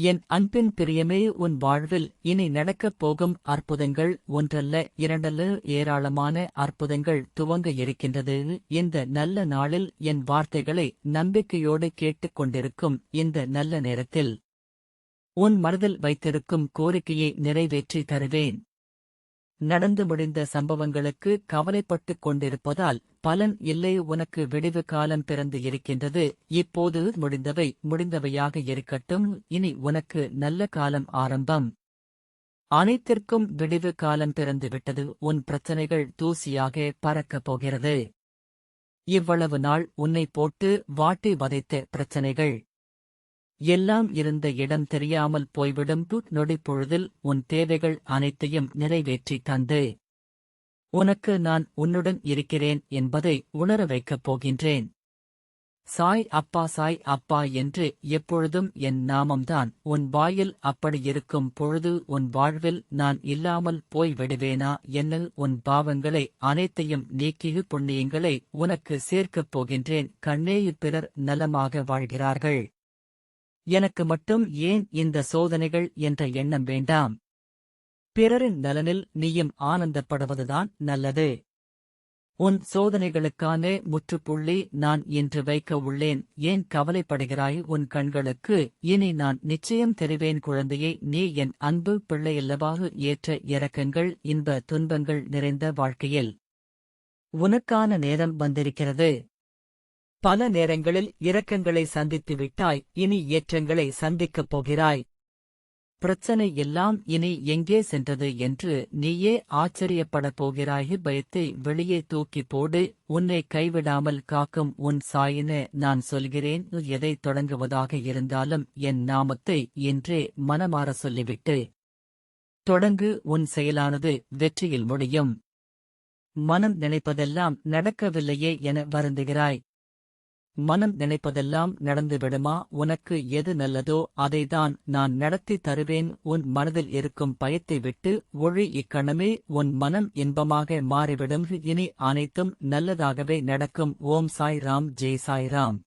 என் அன்பின் பிரியமே உன் வாழ்வில் இனி நடக்கப் போகும் அற்புதங்கள் ஒன்றல்ல இரண்டல்ல ஏராளமான அற்புதங்கள் துவங்க இருக்கின்றது. இந்த நல்ல நாளில் என் வார்த்தைகளை நம்பிக்கையோடு கேட்டுக் கொண்டிருக்கும் இந்த நல்ல நேரத்தில் உன் மனதில் வைத்திருக்கும் கோரிக்கையை நிறைவேற்றி தருவேன். நடந்து முடிந்த சம்பவங்களுக்கு கவலைப்பட்டுக் கொண்டிருப்பதால் பலன் இல்லை உனக்கு விடிவு காலம் பிறந்து இருக்கின்றது. இப்போது முடிந்தவை முடிந்தவையாக இருக்கட்டும். இனி உனக்கு நல்ல காலம் ஆரம்பம். அனைத்திற்கும் விடிவு காலம் பிறந்து விட்டது. உன் பிரச்சனைகள் தூசியாக பறக்கப் போகிறது. இவ்வளவு நாள் உன்னை போட்டு வாட்டி வதைத்த பிரச்சனைகள். எல்லாம் இருந்த இடம் தெரியாமல் போய்விடும். நொடிப்பொழுதில் உன் தேவைகள் அனைத்தையும் நிறைவேற்றி தந்து. உனக்கு நான் உன்னுடன் இருக்கிறேன் என்பதை உணர வைக்கப் போகின்றேன். சாய் அப்பா சாய் அப்பா என்று எப்பொழுதும் என் நாமம்தான். உன் வாயில் அப்படி இருக்கும் பொழுது உன் வாழ்வில் நான் இல்லாமல் போய் விடுவேனா என்னல் உன் பாவங்களை அனைத்தையும் நீக்கிய புண்ணியங்களை உனக்கு சேர்க்கப் போகின்றேன். கண்ணேயு பிறர் நலமாக வாழ்கிறார்கள். எனக்கு மட்டும் ஏன் இந்த சோதனைகள் என்ற எண்ணம் வேண்டாம்? பிறரின் நலனில் நீயும் ஆனந்தப்படுவதுதான் நல்லது. உன் சோதனைகளுக்கான முற்றுப்புள்ளி நான் இன்று வைக்க உள்ளேன். ஏன் கவலைப்படுகிறாய் உன் கண்களுக்கு? இனி நான் நிச்சயம் தெரிவேன் குழந்தையை நீ என் அன்பு பிள்ளையல்லவாக ஏற்ற இறக்கங்கள் இன்ப துன்பங்கள் நிறைந்த வாழ்க்கையில் உனக்கான நேரம் வந்திருக்கிறது. பல நேரங்களில் இரக்கங்களை சந்தித்து விட்டாய் இனி ஏற்றங்களை சந்திக்கப் போகிறாய். பிரச்சனை எல்லாம் இனி எங்கே சென்றது என்று நீயே ஆச்சரியப்படப் போகிறாய். பயத்தை வெளியே தூக்கி போடு உன்னை கைவிடாமல் காக்கும் உன் சாயின நான் சொல்கிறேன். எதை தொடங்குவதாக இருந்தாலும் என் நாமத்தை என்றே மனமாற சொல்லிவிட்டு தொடங்கு உன் செயலானது வெற்றியில் முடியும். மனம் நினைப்பதெல்லாம் நடக்கவில்லையே என வருந்துகிறாய். மனம் நினைப்பதெல்லாம் நடந்துவிடுமா உனக்கு எது நல்லதோ அதைதான் நான் நடத்தி தருவேன். உன் மனதில் இருக்கும் பயத்தை விட்டு ஒழி இக்கணமே உன் மனம் இன்பமாக மாறிவிடும். இனி அனைத்தும் நல்லதாகவே நடக்கும். ஓம் சாய் ராம் ஜெய் சாய் ராம்